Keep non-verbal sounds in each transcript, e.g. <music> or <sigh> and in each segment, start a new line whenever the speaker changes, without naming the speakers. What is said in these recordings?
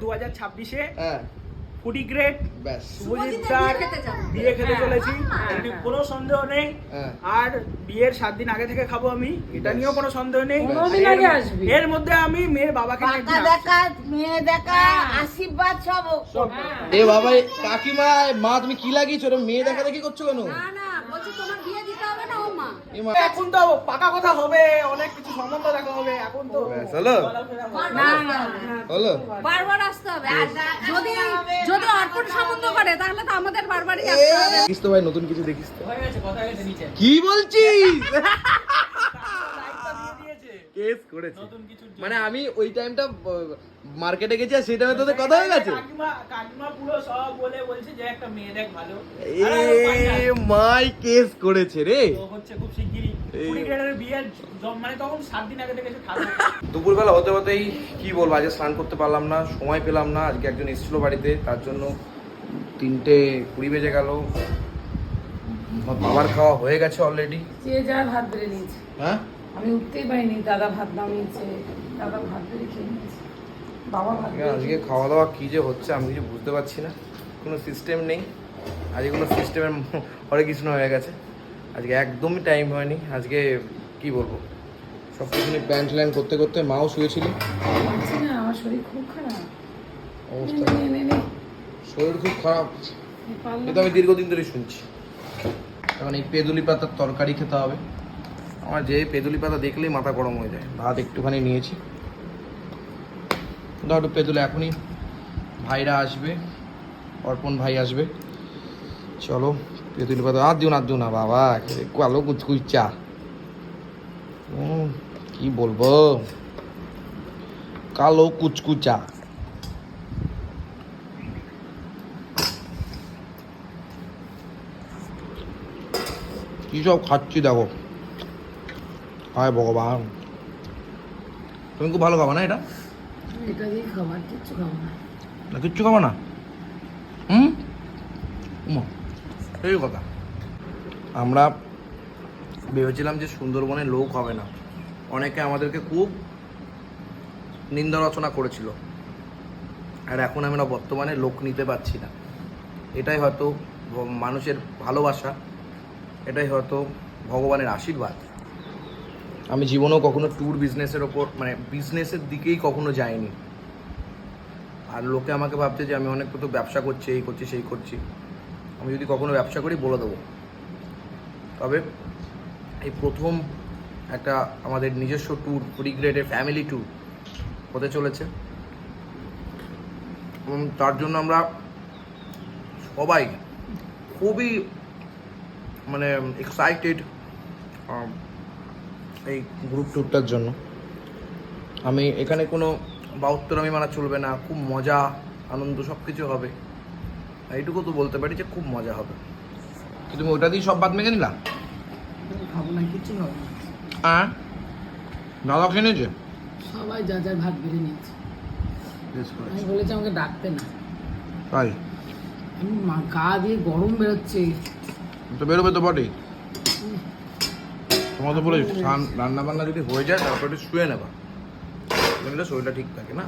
দু হাজার ছাব্বিশে
হ্যাঁ।
ফুডি গ্রেড
ব্যাস।
শুভজিৎদার বিয়ে খেতে চলেছি। এটি কোনো সন্দেহ নেই।
হ্যাঁ।
আর বিয়ের সাত দিন আগে থেকে খাব আমি। এটা নিয়েও কোনো সন্দেহ নেই।
পনেরো আগে আসবি।
এর মধ্যে আমি মেয়ের বাবাকে
দেখা মেয়ে দেখা আশীর্বাদ সব।
এ বাবা কাকিমা মা তুমি কি লাগিয়েছো? মেয়ে দেখা দেখি করছ কেন?
না না। বলছি তোমার বিয়ে দিতে হবে না ও মা?
এখন তো পাকা কথা হবে অনেক কিছু সম্বন্ধ দেখা হবে এখন তো?
না না
হলো
বারবার আসতে হবে। আর যদি যদি অর্পণ সম্বন্ধ করে তাহলে তো আমাদের বারবারই আসতে হবে।
দেখিস তো ভাই নতুন কিছু দেখিস তো।
হয়ে গেছে কথা হয়ে গেছে নিচে।
কি বলছিস? <laughs> কেস করেছে। মানে আমি ওই টাইমটা মার্কেটে গেছি আর সেই টাইমে তোদের কথা হয়ে গেছে?
ভালো।
এ মাই কেস করেছে রে।
মানে তখন সাত দিন আগে থেকে এসে থাকবে
দুপুরবেলা হতে হতেই কি বলব আজকে স্নান করতে পারলাম না সময় পেলাম না আজকে একজন এসেছিল বাড়িতে তার জন্য তিনটে কুড়ি বেজে গেল। বাবার খাওয়া হয়ে গেছে অলরেডি
যে যার ভাত বেড়ে নিয়েছে।
হ্যাঁ?
আমি উঠতেই পারিনি দাদা ভাত নামিয়েছে দাদা ভাত বেড়ে খেয়ে নিয়েছে বাবা ভাত
আজকে- খাওয়া দাওয়া কী যে হচ্ছে আমি কিছু বুঝতে পারছি না কোনো সিস্টেম নেই আজকে কোনো সিস্টেমের হরে কৃষ্ণ হয়ে গেছে আজকে একদমই টাইম হয়নি আজকে কি বলব সব কিছু নিয়ে প্ল্যান করতে করতে মাও শুয়েছিল।
না আমার শরীর খুব খারাপ।
অবস্থা। শরীর খুব খারাপ। এটা আমি দীর্ঘদিন ধরে শুনছি। এখন এই পেদুলি পাতার তরকারি খেতে হবে। আমার যে পেদুলি পাতা দেখলেই মাথা গরম হয়ে যায়। ভাত একটুখানি নিয়েছি। একটু পেদুলি এখনই ভাইরা আসবে অর্পণ ভাই আসবে। চলো পেদুলি পাতা আর দিও না দিও না বাবা কালো কুচকুচা উম, কি বলব? কালো কুচকুচা কি সব খাচ্ছি দেখো। হায় ভগবান। তুমি খুব ভালো খাবা না এটা?
এটা দিয়ে খাবার কিচ্ছু খাব না।
না কিচ্ছু খাব না? হুম? এই কথা। আমরা ভেবেছিলাম যে সুন্দরবনে লোক হবে না। অনেকে আমাদেরকে খুব নিন্দা রচনা করেছিল। আর এখন আমরা বর্তমানে লোক নিতে পারছি না। এটাই হয়তো মানুষের ভালোবাসা। এটাই হয়তো ভগবানের আশীর্বাদ। আমি জীবনেও কখনো ট্যুর বিজনেসের ওপর মানে বিজনেসের দিকেই কখনো যাইনি। আর লোকে আমাকে ভাবছে যে আমি অনেক কত ব্যবসা করছি, এই করছি, সেই করছি। আমি যদি কখনো ব্যবসা করি, বলে দেবো। তবে এই প্রথম একটা আমাদের নিজস্ব ট্যুর রিগ্রেডের ফ্যামিলি ট্যুর হতে চলেছে। এবং তার জন্য আমরা সবাই খুবই মানে এক্সাইটেড এই গ্রুপ ট্যুরটার জন্য। আমি এখানে কোনো বাউত্তর আমি মানা চলবে না খুব মজা আনন্দ সব কিছু হবে এইটুকু তো বলতে পারি যে খুব মজা হবে। তুমি ওটা দিয়ে সব বাদ মেখে নিলা?
খাব না খাব
হ্যাঁ দাদা নিয়েছে
সবাই যা যার ভাত বেড়ে নিয়েছে। আমি বলেছি আমাকে ডাকতে না।
তাই?
আমি মা- গা দিয়ে গরম বেরোচ্ছে।
তো বেরোবে তো বটেই। তোমার তো বলে রান্না বান্না যদি হয়ে যায় তারপর একটু শুয়ে নেবা। বুঝলে শরীরটা ঠিক থাকে না?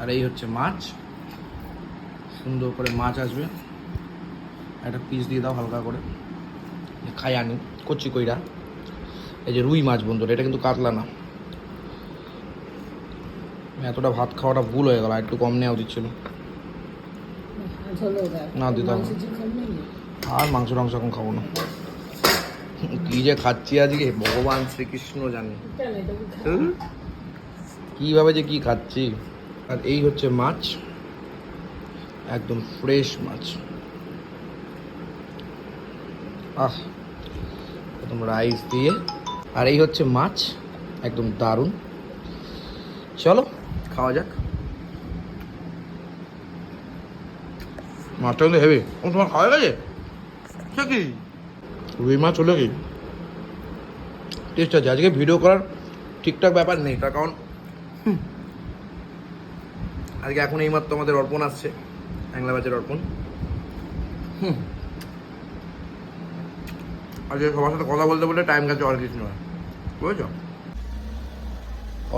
আর এই হচ্ছে মাছ। সুন্দর করে মাছ আসবে। একটা পিস দিয়ে দাও হালকা করে। খাই আনি কচ্ছি কইরা। এই যে রুই মাছ বন্ধুরা এটা কিন্তু কাতলা না। এতটা ভাত খাওয়াটা ভুল হয়ে গেল আর একটু কম নেওয়া উচিত ছিল। না, দিতে হবে? আর মাংস টাংস এখন খাব না। কি যে খাচ্ছি আজকে? ভগবান শ্রীকৃষ্ণ জানে? কীভাবে যে কি খাচ্ছি? আর এই হচ্ছে মাছ। একদম ফ্রেশ মাছ। আহ একদম রাইস দিয়ে। আর এই হচ্ছে মাছ। একদম দারুণ। চলো, খাওয়া যাক। মাছটা কিন্তু হেভি তোমার খাওয়া গেছে? সে কি? রুই মাছ হলো কি? টেস্ট আছে। আজকে ভিডিও করার ঠিকঠাক ব্যাপার নেই। তার কারণ আজকে এখন এইমাত্র আমাদের অর্পণ আসছে বাংলা বাজার অর্পণ। হুম আজকে সবার সাথে কথা বলতে বলতে টাইম গেছে আর কিছু নয়। বুঝেছ?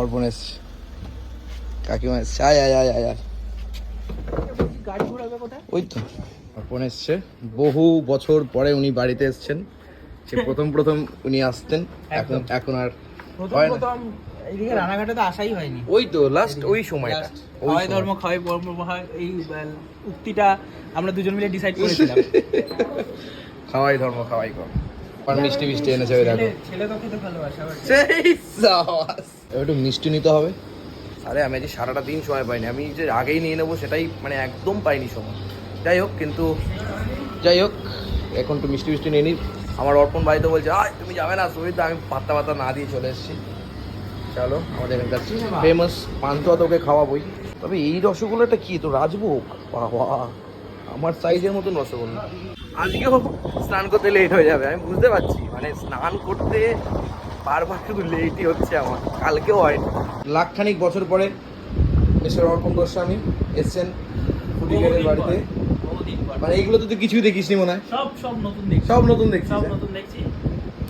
অর্পণ এসছে। কাকিমা এসছে। আয় আয় আয় আয় আয়।
গাড়ি ঘোরাবে কোথায়?
ওই তো। অর্পণ এসছে। বহু বছর পরে উনি বাড়িতে এসছেন। সে প্রথম প্রথম উনি আসতেন। এখন এখন আর হয় না।
রানাঘাটে তো আসাই হয়নি।
ওই তো লাস্ট ওই সময়টা।
ধর্ম খাওয়াই কর্ম হয় এই উক্তিটা আমরা দুজন মিলে ডিসাইড <laughs> করেছিলাম।
খাওয়াই ধর্ম খাওয়াই আর মিষ্টি মিষ্টি এনেছে ওই দেখো।
ছেলে- ছেলে তো খেতে ভালোবাসে
সেই সাবাস। এবার একটু মিষ্টি নিতে হবে। আরে আমি আজ সারাটা দিন সময় পাইনি। আমি যে আগেই নিয়ে নেব সেটাই মানে একদম পাইনি সময়। যাই হোক কিন্তু যাই হোক এখন একটু মিষ্টি মিষ্টি নিয়ে নিই আমার অর্পণ বাড়িতে বলছে আয় তুমি যাবে না সুবিধা আমি পাত্তা পাত্তা না দিয়ে চলে এসেছি। চলো আমাদের এখানকার ফেমাস পান্তুয়া তোকে খাওয়াবোই। তবে এই রসগোল্লাটা কি? তো রাজভোগ? বাবা আমার সাইজের মতন রসগোল্লা। আজকেও স্নান করতে লেট হয়ে যাবে আমি বুঝতে পারছি। মানে স্নান করতে বারবার শুধু লেটই হচ্ছে আমার কালকেও হয়নি। লাখখানিক বছর পরে মিস্টার অর্পণ গোস্বামী এসছেন ফুটিগেটের বাড়িতে। মানে এইগুলো তো তুই কিছুই দেখিসনি মনে হয়?
সব সব নতুন দেখছি।
সব নতুন দেখছিস
সব
হ্যাঁ?
নতুন দেখছি।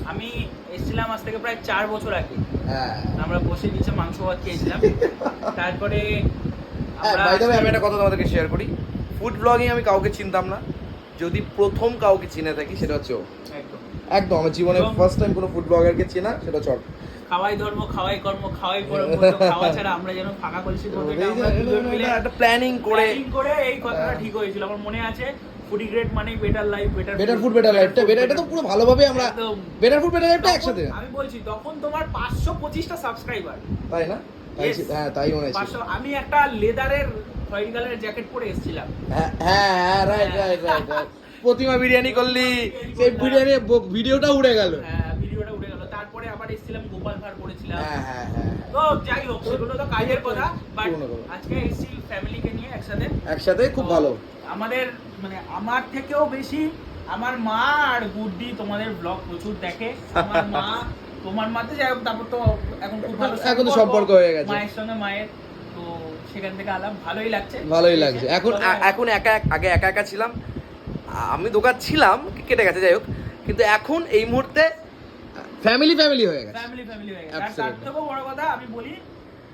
আমি এসেছিলাম আজ থেকে প্রায় চার বছর আগে।
হ্যাঁ।
আমরা বসে নিচে মাংস ভাত খেয়েছিলাম। <laughs> তারপরে
হ্যাঁ বাই দ্য আমি একটা কথা তোমাদেরকে শেয়ার করি। ফুড ব্লগিং আমি কাউকে চিনতাম না। যদি প্রথম কাউকে চিনে থাকি সেটা হচ্ছে
একদম।
একদম আমার জীবনে ফার্স্ট টাইম কোনো ফুড ব্লগারকে চেনা সেটা চট
খাওয়াই ধর্ম খাওয়াই কর্ম খাওয়াই কর্ম খাওয়া ছাড়া আমরা যেন ফাঁকা কলসি
একটা প্ল্যানিং করে।
করে এই কথাটা
হ্যাঁ।
ঠিক হয়েছিল। আমার মনে আছে ফুডি গ্রেড মানে better life better
better food better লাইফটা বেটার এটা তো পুরো ভালোভাবে আমরা বেটার ফুড বেটার লাইফটা একসাথে।
আমি বলছি তখন তোমার পাঁচশো পঁচিশটা সাবস্ক্রাইবার
তাই না? তাই হ্যাঁ তাই মনে
পাঁচশো আমি একটা লেদারের কালারের জ্যাকেট পরে এসেছিলাম।
হ্যাঁ হ্যাঁ right right right Pratima biryani করলি। সেই বিরিয়ানি ভিডিওটা উড়ে গেল।
হ্যাঁ, ভিডিওটা উঠে গেল তারপরে আবার এসেছিলাম গোপাল
হ্যাঁ হ্যাঁ হ্যাঁ
তো যাই হোক সেগুলো তো কাজের কথা বাট আজকে এসেছি ফ্যামিলিকে নিয়ে একসাথে।
একসাথে খুব ভালো।
আমাদের মানে আমার থেকেও বেশি আমার মা আর গুড্ডি তোমাদের ব্লগ প্রচুর দেখে। আমার মা তোমার মাতে যাই হোক তারপর তো এখন খুব ভালো
এখন তো সম্পর্ক হয়ে গেছে।
মায়ের সঙ্গে মায়ের তো সেখান থেকে আলাপ ভালোই লাগছে।
ভালোই লাগছে। এখন এখন একা এক- আগে একা একা ছিলাম। আমি দোকান ছিলাম কেটে গেছে যাই হোক। কিন্তু এখন এই মুহূর্তে ফ্যামিলি ফ্যামিলি হয়ে গেছে।
ফ্যামিলি ফ্যামিলি হয়ে গেছে। আর তার. থেকেও বড় কথা আমি বলি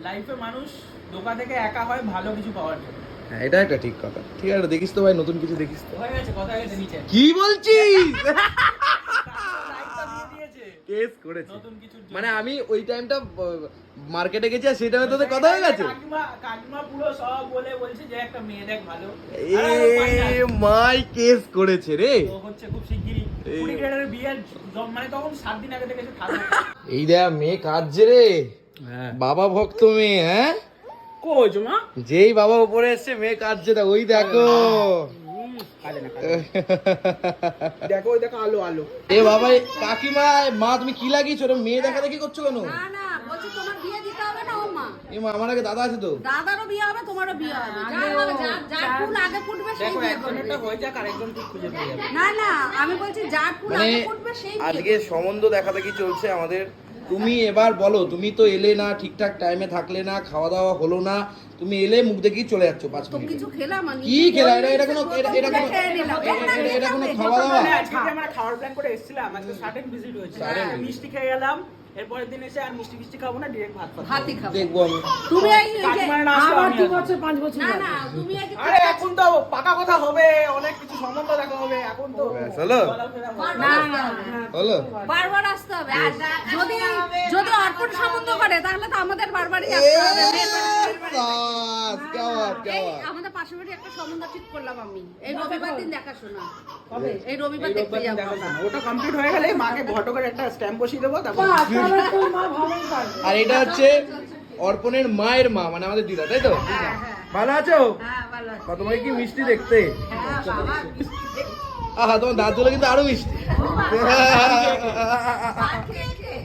লাইফে মানুষ দোকা থেকে একা হয় ভালো কিছু পাওয়ার জন্য।
হ্যাঁ এটা একটা ঠিক কথা। ঠিক আছে দেখিস তো ভাই নতুন কিছু দেখিস তো।
হয়ে গেছে কথা হয়ে গেছে নিচে।
কি বলছিস? <laughs> <laughs> করেছে। মানে আমি ওই টাইমটা মার্কেটে গেছি আর সেই টাইমে তোদের কথা হয়ে গেছে?
কাকিমা কাকিমা পুরো সব বলে বলছে যে একটা মেয়ে দেখ ভালো।
এ। মাই কেস করেছে রে।
তো হচ্ছে খুব শিগগিরই।
এই-
কুড়ি গ্রেডের বিয়ের মানে তখন সাত দিন আগে থেকে এসে থাকবে
এই দেখ মেয়ে কাঁদছে রে। বাবা ভক্ত মেয়ে হ্যাঁ? যেই বাবা উপরে এসছে মেয়ে কাঁদছে দেখ ওই দেখো। <laughs>
দেখো ওই দেখো আলো আলো।
এ বাবা কাকিমা মা তুমি কি লাগিয়েছো? রে মেয়ে দেখা দেখি করছ কেন?
না না বলছি তোমার বিয়ে দিতে হবে না ও মা।
এ মা আমার আগে দাদা আছে তো।
দাদারও বিয়ে হবে তোমারও বিয়ে হবে। যার হবে যার যার ফুল আগে ফুটবে সেই
দেখো হয়ে যাক ঠিক খুঁজে পেয়ে যাবে।
না না আমি বলছি যার ফুল
মানে
আগে ফুটবে সেই
আজকে সম্বন্ধ দেখা দেখি চলছে আমাদের। তুমি এবার বলো তুমি তো এলে না ঠিকঠাক টাইমে থাকলে না খাওয়া দাওয়া হলো না তুমি এলে মুখ দেখেই চলে যাচ্ছ পাঁচ মিনিট।
কিছু খেলাম
কি খেলা? এটা এটা কোনো এটা এটা কোনো এটা- কোনো খাওয়া দাওয়া
মানে আজকে আমরা খাওয়ার প্ল্যান করে এসেছিলাম আজকে সাডেন ভিজিট হয়েছে। হ্যাঁ, মিষ্টি খেয়ে গেলাম সম্বন্ধ
যদি অর্পণ সম্বন্ধ করে তাহলে তো আমাদের
বারবার
আমাদের পাশাপাশি একটা সম্বন্ধ ঠিক করলাম আমি। এই রবিবার দিন দেখাশোনা। এই রবিবার দেখতে
ওটা কমপ্লিট হয়ে গেলে মাকে ঘটকের একটা স্ট্যাম্প বসিয়ে দেবো তারপর
আর এটা হচ্ছে অর্পণের মায়ের মা মানে আমাদের দিদা তাই তো?
হ্যাঁ, হ্যাঁ।
ভালো আছো?
হ্যাঁ
কত ভাই কি মিষ্টি দেখতে?
হ্যাঁ বাবা। মিষ্টি দেখতে।
আহা তোমার দাঁতগুলো কিন্তু আরও মিষ্টি।
ভাত খেয়ে খেয়ে।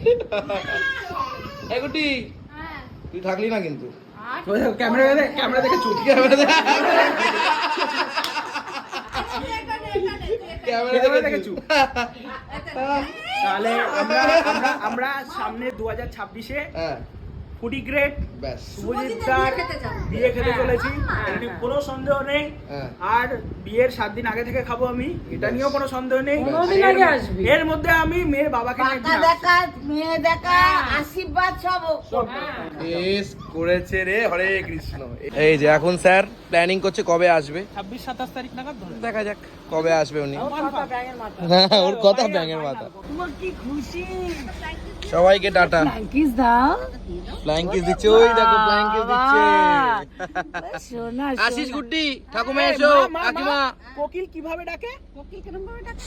এই গুটি
হ্যাঁ।
তুই থাকলি না কিন্তু।
ক্যামেরা দেখে ক্যামেরা দেখে চুপ
ক্যামেরা দেখে
দেখে
চুপ
তাহলে <laughs> আমরা আমরা সামনে দু হাজার ছাব্বিশে
হ্যাঁ।
ফুডি গ্রেট শুভজিৎদার
বিয়ে খেতে যাব।
বিয়ে খেতে
হ্যাঁ।
চলেছি। কোনো সন্দেহ নেই।
হ্যাঁ।
আর বিয়ের সাত দিন আগে থেকে খাব আমি। এটা নিয়েও কোনো সন্দেহ নেই। এর মধ্যে আমি মেয়ের বাবাকে
দেখা মেয়ে দেখা আশীর্বাদ সব
করেছে রে হরে কৃষ্ণ। এই যে এখন স্যার প্ল্যানিং করছে কবে আসবে?
ছাব্বিশ সাতাশ তারিখ নাগাদ
দেখা যাক কবে আসবে উনি।
কথা ব্যাঙের মাথা।
হ্যাঁ ওর কথা ব্যাঙের মাথা।
তোমার কি খুশি?
সবাইকে টাটা।
কিস দাও
ফ্লাইং দিচ্ছে ওই দেখো ফ্লাইং দিচ্ছে
সোনা
আশিস গুড্ডি ঠাকুমা এসো কাকিমা।
কোকিল কীভাবে ডাকে?
কোকিল কিরম ভাবে ডাকে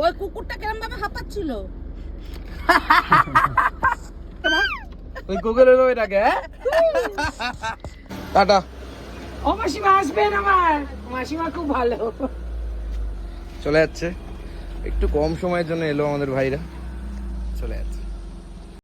ওই
কুকুরটা ভাবে হাঁপাচ্ছিল? <laughs>
ওই ভাবে ডাকে হ্যাঁ? টাটা।
ও মাসিমা আসবেন আমার মাসিমা খুব ভালো।
চলে যাচ্ছে। একটু কম সময়ের জন্য এলো আমাদের ভাইরা। চলে যাচ্ছে।